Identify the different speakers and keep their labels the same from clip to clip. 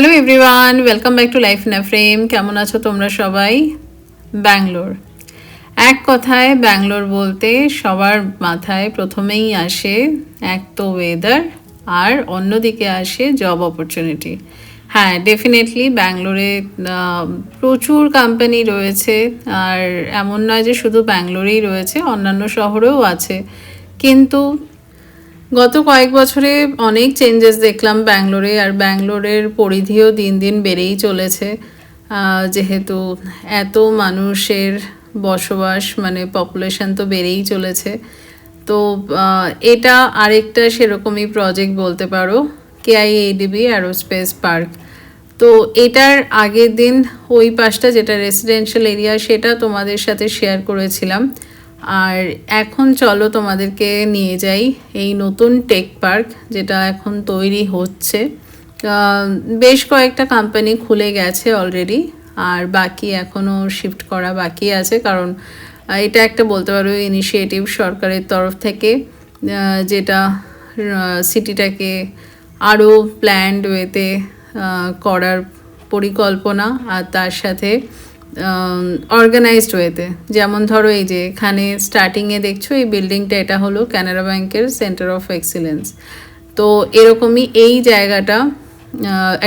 Speaker 1: Hello everyone welcome back to life in frame কেমন আছো তোমরা সবাই? ব্যাঙ্গালোর। এক কথায় ব্যাঙ্গালোর বলতে সবার মাথায় প্রথমেই আসে এক তো ওয়েদার আর অন্যদিকে আসে জব অপরচুনিটি হ্যাঁ ডেফিনেটলি ব্যাঙ্গালোরে প্রচুর কোম্পানি রয়েছে আর এমন নয় যে শুধু ব্যাঙ্গালোরেই রয়েছে, অন্যান্য শহরেও আছে। কিন্তু গত কয়েক বছরে অনেক চেঞ্জেস দেখলাম ব্যাঙ্গালোরে আর ব্যাঙ্গালোরের পরিধিও দিন দিন বেড়েই চলেছে। যেহেতু এত মানুষের বসবাস মানে পপুলেশন তো বেড়েই চলেছে। তো এটা আরেকটা সেরকমই প্রজেক্ট বলতে পারো কেআইএডিবি অ্যারোস্পেস পার্ক তো এটার আগের দিন ওই পাশটা যেটা রেসিডেন্সিয়াল এরিয়া সেটা তোমাদের সাথে শেয়ার করেছিলাম। আর এখন চলো তোমাদেরকে নিয়ে যাই এই নতুন টেক পার্ক যেটা এখন তৈরি হচ্ছে। বেশ কয়েকটা কোম্পানি খুলে গেছে অলরেডি আর বাকি এখনও শিফট করা বাকি আছে, কারণ এটা একটা বলতে পারো ইনিশিয়েটিভ সরকারের তরফ থেকে যেটা সিটিটাকে আরও প্ল্যান্ড ওয়েতে করার পরিকল্পনা, আর তার সাথে অর্গানাইজড ওয়েতে যেমন ধরো এই যে এখানে স্টার্টিংয়ে দেখছ, এই বিল্ডিংটা এটা হলো ক্যানারা ব্যাংকের সেন্টার অফ এক্সিলেন্স তো এরকমই এই জায়গাটা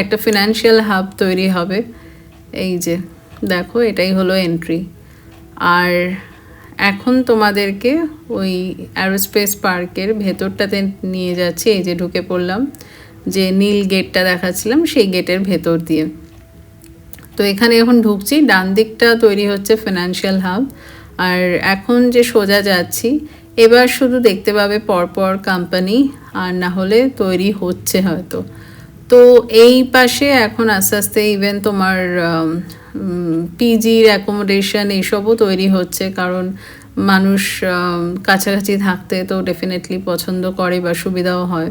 Speaker 1: একটা ফিনান্সিয়াল হাব তৈরি হবে। এই যে, দেখো এটাই হলো এন্ট্রি আর এখন তোমাদেরকে ওই অ্যারোস্পেস পার্কের ভেতরটাতে নিয়ে যাচ্ছি, এই যে ঢুকে পড়লাম। যে নীল গেটটা দেখাচ্ছিলাম, সেই গেটের ভেতর দিয়ে। তো এখানে এখন ঢুকছি, ডান দিকটা তৈরি হচ্ছে ফিনান্সিয়াল হাব আর এখন যে সোজা যাচ্ছি, এবার শুধু দেখতে পাবে পরপর কোম্পানি আর না হলে তৈরি হচ্ছে হয়তো। তো এই পাশে এখন আস্তে আস্তে ইভেন তোমার পিজির অ্যাকোমোডেশন এইসবও তৈরি হচ্ছে, কারণ মানুষ কাছাকাছি থাকতে তো ডেফিনেটলি পছন্দ করে বা সুবিধাও হয়।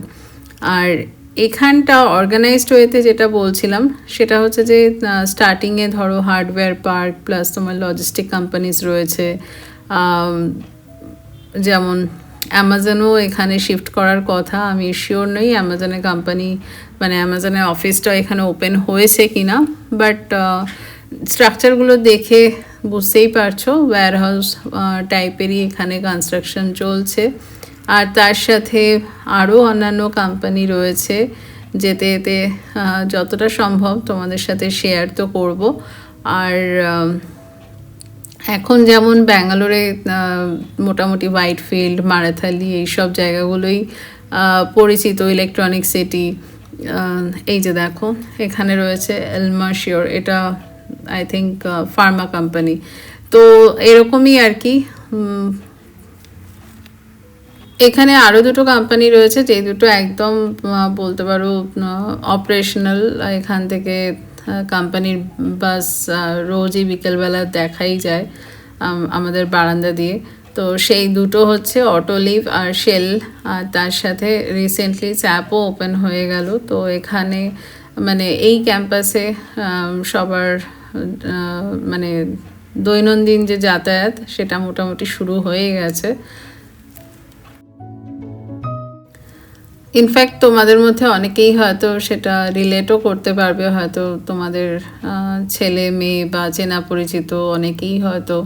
Speaker 1: আর এখানটা অর্গানাইজড ওয়েতে যেটা বলছিলাম, সেটা হচ্ছে যে স্টার্টিংয়ে ধরো হার্ডওয়্যার পার্ক প্লাস তোমার লজিস্টিক কোম্পানিজ রয়েছে যেমন অ্যামাজনও এখানে শিফট করার কথা, আমি শিওর নই অ্যামাজনের কোম্পানি মানে অ্যামাজনের অফিসটা এখানে ওপেন হয়েছে কি না বাট স্ট্রাকচারগুলো দেখে বুঝতেই পারছ ওয়্যার হাউস টাইপেরই এখানে কনস্ট্রাকশন চলছে। আর তার সাথে আরও অন্যান্য কোম্পানি রয়েছে যেতে আহ, যতটা সম্ভব তোমাদের সাথে শেয়ার তো করব। আর এখন যেমন ব্যাঙ্গালোরে মোটামুটি হোয়াইট ফিল্ড মারাথালি এইসব জায়গাগুলোই পরিচিত ইলেকট্রনিক সিটি এই যে দেখো এখানে রয়েছে এলমাশিওর এটা আই থিঙ্ক ফার্মা কোম্পানি তো এরকমই আর কি এখানে আরও দুটো কোম্পানি রয়েছে, যে দুটো একদম বলতে পারো অপারেশনাল এখান থেকে কোম্পানির বাস রোজই বিকেলবেলা দেখাই যায় আমাদের বারান্দা দিয়ে। তো সেই দুটো হচ্ছে অটোলিভ আর শেল আর তার সাথে রিসেন্টলি চ্যাপও ওপেন হয়ে গেল। তো এখানে মানে এই ক্যাম্পাসে সবার মানে দৈনন্দিন যে যাতায়াত, সেটা মোটামুটি শুরু হয়ে গেছে। ইনফ্যাক্ট তোমাদের মধ্যে অনেকেই হয়তো সেটা রিলেটও করতে পারবে। হয়তো তোমাদের ছেলে, মেয়ে বা চেনা পরিচিত অনেকেই হয়তো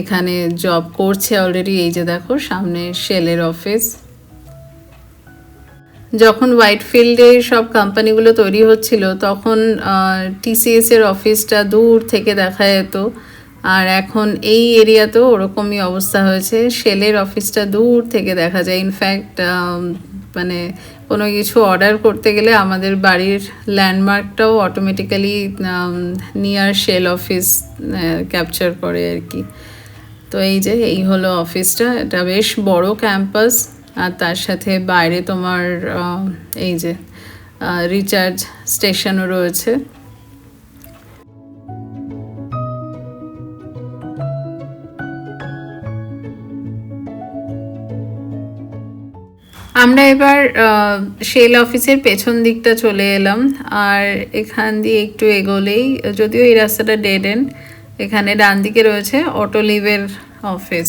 Speaker 1: এখানে জব করছে অলরেডি এই যে দেখো, সামনে শেলের অফিস যখন হোয়াইট ফিল্ডে সব কোম্পানিগুলো তৈরি হচ্ছিল, তখন টিসিএস এর অফিসটা দূর থেকে দেখা যেত। আর এখন এই এরিয়াতেও ওরকমই অবস্থা হয়েছে। শেলের অফিসটা দূর থেকে দেখা যায়। ইনফ্যাক্ট মানে কোনো কিছু অর্ডার করতে গেলে আমাদের বাড়ির ল্যান্ডমার্কটাও automatically near shell office capture করে আর কি। তো এই যে, এই হলো অফিসটা এটা বেশ বড় ক্যাম্পাস আর তার সাথে বাইরে তোমার এই যে রিচার্জ স্টেশনও রয়েছে। আমরা এবার শেল অফিসের পেছন দিকটা চলে এলাম। আর এখান দিয়ে একটু এগোলেই, যদিও এই রাস্তাটা ডেড এন্ড এখানে ডান দিকে রয়েছে অটোলিভের অফিস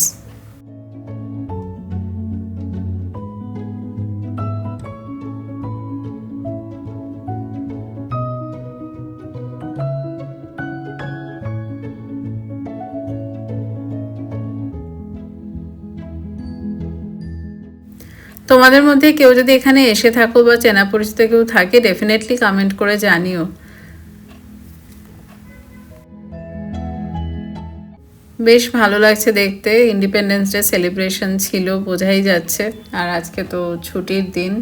Speaker 1: তোমাদের মধ্যে কেউ যদি এখানে এসে থাকো বা চেনা পরিচিত কেউ থাকে ডেফিনেটলি কমেন্ট করে জানিও। বেশ ভালো লাগছে দেখতে। ইন্ডিপেন্ডেন্স ডে সেলিব্রেশন ছিল, বোঝাই যাচ্ছে। আর আজকে তো ছুটির দিন।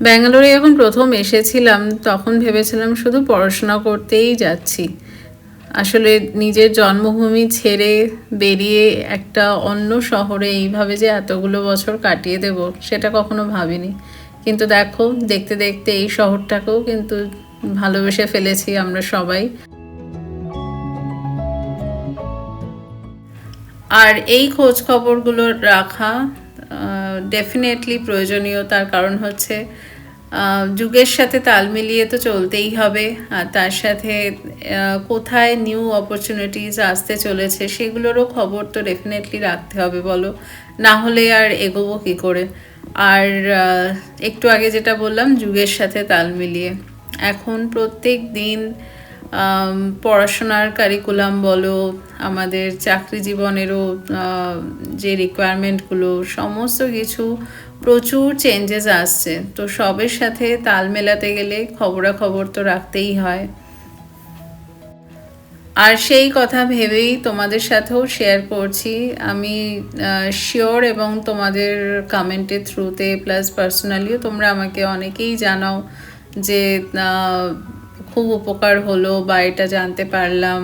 Speaker 1: ব্যাঙ্গালোরে যখন প্রথম এসেছিলাম, তখন ভেবেছিলাম শুধু পড়াশোনা করতেই যাচ্ছি। আসলে নিজের জন্মভূমি ছেড়ে বেরিয়ে একটা অন্য শহরে এইভাবে যে এতগুলো বছর কাটিয়ে দেব, সেটা কখনো ভাবিনি। কিন্তু দেখো, দেখতে দেখতে এই শহরটাকেও কিন্তু ভালোবেসে ফেলেছি আমরা সবাই। আর এই খোঁজ খবরগুলো রাখা ডেফিনেটলি প্রয়োজনীয়, তার কারণ হচ্ছে যুগের সাথে তাল মিলিয়ে তো চলতেই হবে, আর তার সাথে কোথায় নিউ অপরচুনিটিস আসতে চলেছে, সেগুলোরও খবর তো ডেফিনেটলি রাখতে হবে, বলো। না হলে আর এগোবো কী করে? আর একটু আগে যেটা বললাম, যুগের সাথে তাল মিলিয়ে। এখন প্রত্যেক দিন পড়াশোনার কারিকুলাম বলো, আমাদের চাকরি জীবনেরও যে রিকোয়ারমেন্টগুলো সমস্ত কিছু প্রচুর চেঞ্জেস আসছে। তো সবের সাথে তাল মেলাতে গেলে খবরাখবর তো রাখতেই হয়। আর সেই কথা ভেবেই তোমাদের সাথেও শেয়ার করছি। আমি শিওর এবং তোমাদের কমেন্টের থ্রুতে প্লাস পার্সোনালিও তোমরা আমাকে অনেকেই জানাও যে খুব উপকার হলো বা এটা জানতে পারলাম।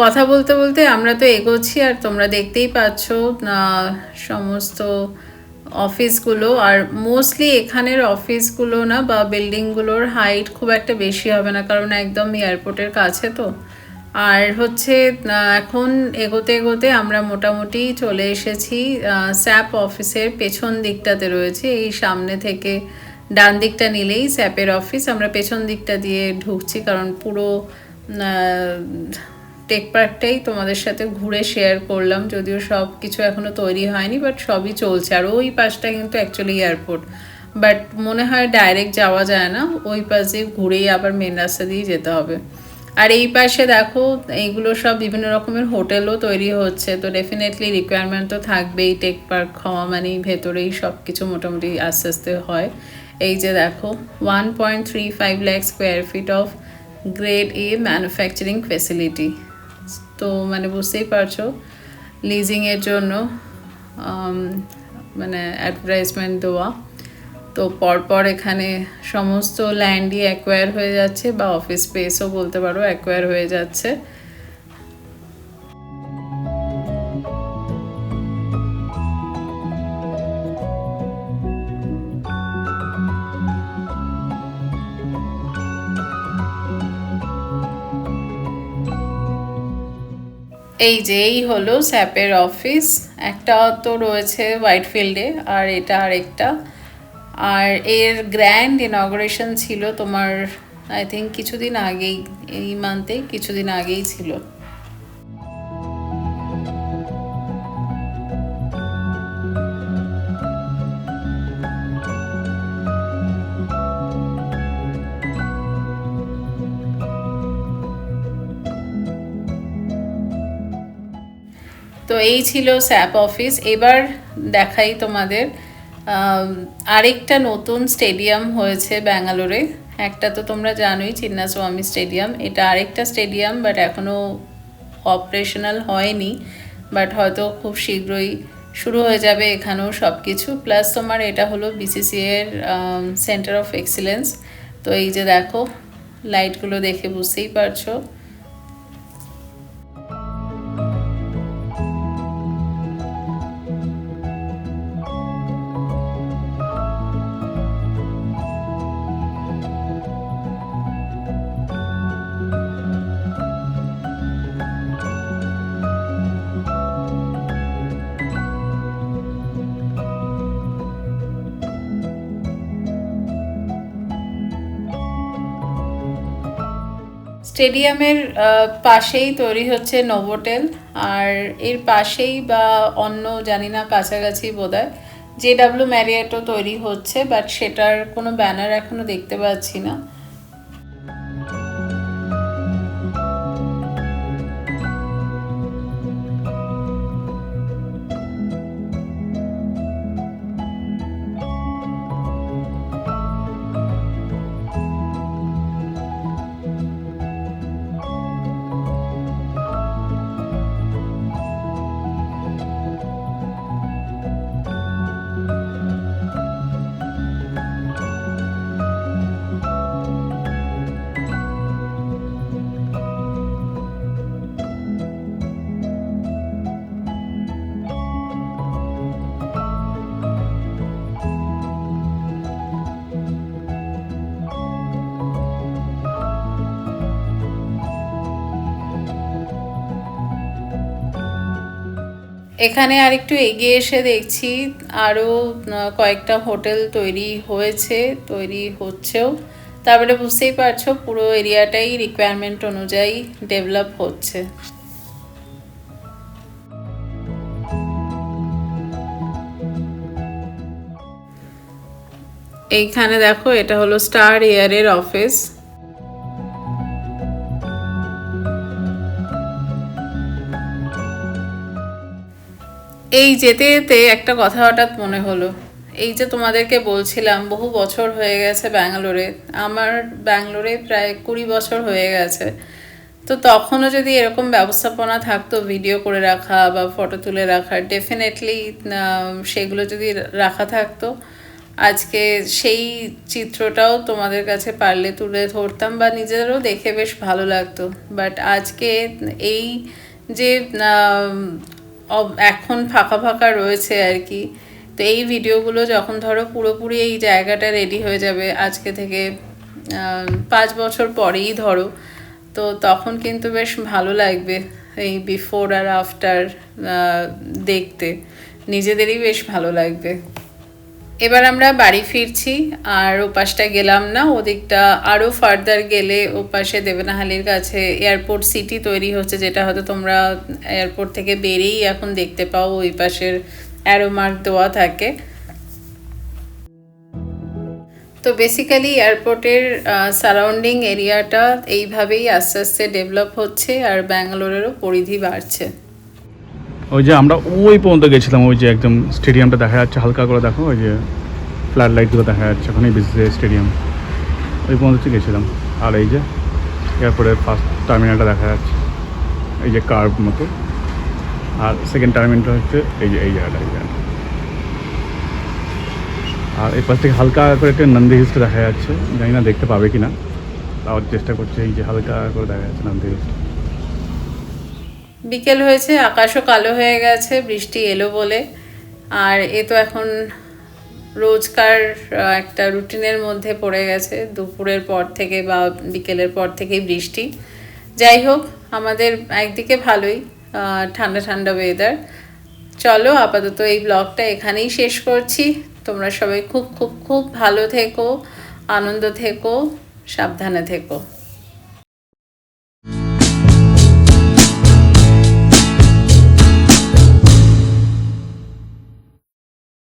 Speaker 1: কথা বলতে বলতে আমরা তো এগোচ্ছি আর তোমরা দেখতেই পাচ্ছ সমস্ত অফিসগুলো আর মোস্টলি এখানের অফিসগুলো না বা বিল্ডিংগুলোর হাইট খুব একটা বেশি হবে না, কারণ একদম এয়ারপোর্টের কাছে তো। আর হচ্ছে এখন এগোতে এগোতে আমরা মোটামুটি চলে এসেছি স্যাপ অফিসের পেছন দিকটাতে রয়েছে, এই সামনে থেকে ডান দিকটা নিলেই স্যাপের অফিস। আমরা পেছন দিকটা দিয়ে ঢুকছি কারণ পুরো টেক পার্কটাই তোমাদের সাথে ঘুরে শেয়ার করলাম। যদিও সব কিছু এখনও তৈরি হয়নি বাট সবই চলছে। আর ওই পাশটা কিন্তু অ্যাকচুয়ালি এয়ারপোর্ট বাট মনে হয় ডাইরেক্ট যাওয়া যায় না। ওই পাশে ঘুরেই আবার মেন রাস্তা দিয়ে যেতে হবে। আর এই পাশে দেখো এইগুলো সব বিভিন্ন রকমের হোটেলও তৈরি হচ্ছে। তো ডেফিনেটলি রিকোয়ারমেন্ট তো থাকবেই। টেক পার্ক হওয়া মানেই ভেতরেই সব কিছু মোটামুটি আস্তে আস্তে হয়। এই যে দেখো one point three five lakh square feet of grade A manufacturing facility তো মানে বুঝতেই পারছ লিজিংয়ের জন্য মানে অ্যাডভার্টাইজমেন্ট দেওয়া। তো পরপর এখানে সমস্ত ল্যান্ডই অ্যাকোয়ার হয়ে যাচ্ছে বা অফিস স্পেসও বলতে পারো অ্যাকোয়ার হয়ে যাচ্ছে। এই যে, এই হলো স্যাপের অফিস। একটা তো রয়েছে হোয়াইট ফিল্ডে আর এটা আরেকটা। আর এর গ্র্যান্ড ইনগ্রেশন ছিল তোমার আই থিঙ্ক কিছুদিন আগেই, এই মান্থে কিছুদিন আগেই ছিল। তো এই ছিল স্যাপ অফিস। এবার দেখাই তোমাদের আরেকটা নতুন স্টেডিয়াম হয়েছে ব্যাঙ্গালোরে। একটা তো তোমরা জানোই, চিন্নাস্বামী স্টেডিয়াম। এটা আরেকটা স্টেডিয়াম বাট এখনও অপারেশনাল হয়নি বাট হয়তো খুব শীঘ্রই শুরু হয়ে যাবে এখানেও সব কিছু প্লাস তোমার এটা হলো বিসিসি এর সেন্টার অফ এক্সিলেন্স তো এই যে দেখো লাইটগুলো দেখে বুঝতেই পারছ। স্টেডিয়ামের পাশেই তৈরি হচ্ছে নোভোটেল আর এর পাশেই বা অন্য জানি না কাছাকাছি বোধ হয় জে ডাব্লিউ ম্যারিয়েটও তৈরি হচ্ছে, বাট সেটার কোনো ব্যানার এখনও দেখতে পাচ্ছি না। এখানে আরেকটু এগিয়ে এসে দেখছি আরও কয়েকটা হোটেল তৈরি হয়েছে, তৈরি হচ্ছেও। তারপরে বুঝতেই পারছ পুরো এরিয়াটাই রিকোয়ারমেন্ট অনুযায়ী ডেভেলপ হচ্ছে। এইখানে দেখো, এটা হলো স্টার এয়ারের অফিস এই যেতে যেতে একটা কথা হঠাৎ মনে হলো। এই যে তোমাদেরকে বলছিলাম, বহু বছর হয়ে গেছে ব্যাঙ্গালোরে। আমার ব্যাঙ্গালোরে প্রায় কুড়ি বছর হয়ে গেছে। তো তখনও যদি এরকম ব্যবস্থাপনা থাকতো, ভিডিও করে রাখা বা ফটো তুলে রাখা ডেফিনেটলি সেগুলো যদি রাখা থাকতো, আজকে সেই চিত্রটাও তোমাদের কাছে পারলে তুলে ধরতাম বা নিজেদেরও দেখে বেশ ভালো লাগতো। বাট আজকে এই যে এখন ফাঁকা ফাঁকা রয়েছে আর কি। তো এই ভিডিওগুলো যখন ধরো পুরোপুরি এই জায়গাটা রেডি হয়ে যাবে, আজকে থেকে পাঁচ বছর পরেই ধরো, তো তখন কিন্তু বেশ ভালো লাগবে এই বিফোর আর আফটার দেখতে। নিজেদেরই বেশ ভালো লাগবে। এবার আমরা বাড়ি ফিরছি, আর ওপাশটা গেলাম না, ওদিকটা আরও ফার্দার গেলে ওপাশে দেবনাহালির কাছে এয়ারপোর্ট সিটি তৈরি হচ্ছে, যেটা হয়তো তোমরা এয়ারপোর্ট থেকে বেরিয়েই এখন দেখতে পাও, ওই পাশের অ্যারো মার্ক দেওয়া থাকে। তো বেসিক্যালি এয়ারপোর্টের সারাউন্ডিং এরিয়াটা এইভাবেই আস্তে আস্তে ডেভেলপ হচ্ছে, আর ব্যাঙ্গালোরেরও পরিধি বাড়ছে।
Speaker 2: ওই যে আমরা ওই পর্যন্ত গেছিলাম, ওই যে একদম স্টেডিয়ামটা দেখা যাচ্ছে, হালকা করে দেখো, ওই যে ফ্ল্যাট লাইটগুলো দেখা যাচ্ছে, ওখানেই বিসিসিআই স্টেডিয়াম ওই পর্যন্ত গেছিলাম। আর এই যে এয়ারপোর্টের ফার্স্ট টার্মিনালটা দেখা যাচ্ছে, এই যে কার্ভ মতো। আর সেকেন্ড টার্মিনালটা হচ্ছে এই যে, এই জায়গাটা এই জায়গাটা। আর এই পাশ থেকে হালকা করে একটা নন্দী হিলসটা দেখা যাচ্ছে, জানি না দেখতে পাবে কি না তাও চেষ্টা করছে এই যে হালকা করে দেখা যাচ্ছে নন্দী হিলসটা
Speaker 1: বিকেল হয়েছে, আকাশও কালো হয়ে গেছে, বৃষ্টি এলো বলে। আর এ তো এখন রোজকার একটা রুটিনের মধ্যে পড়ে গেছে। দুপুরের পর থেকে বা বিকেলের পর থেকেই বৃষ্টি। যাই হোক, আমাদের একদিকে ভালোই ঠান্ডা ঠান্ডা ওয়েদার চলো, আপাতত এই ব্লগটা এখানেই শেষ করছি। তোমরা সবাই খুব খুব খুব ভালো থেকো, আনন্দ থেকো, সাবধানে থেকো।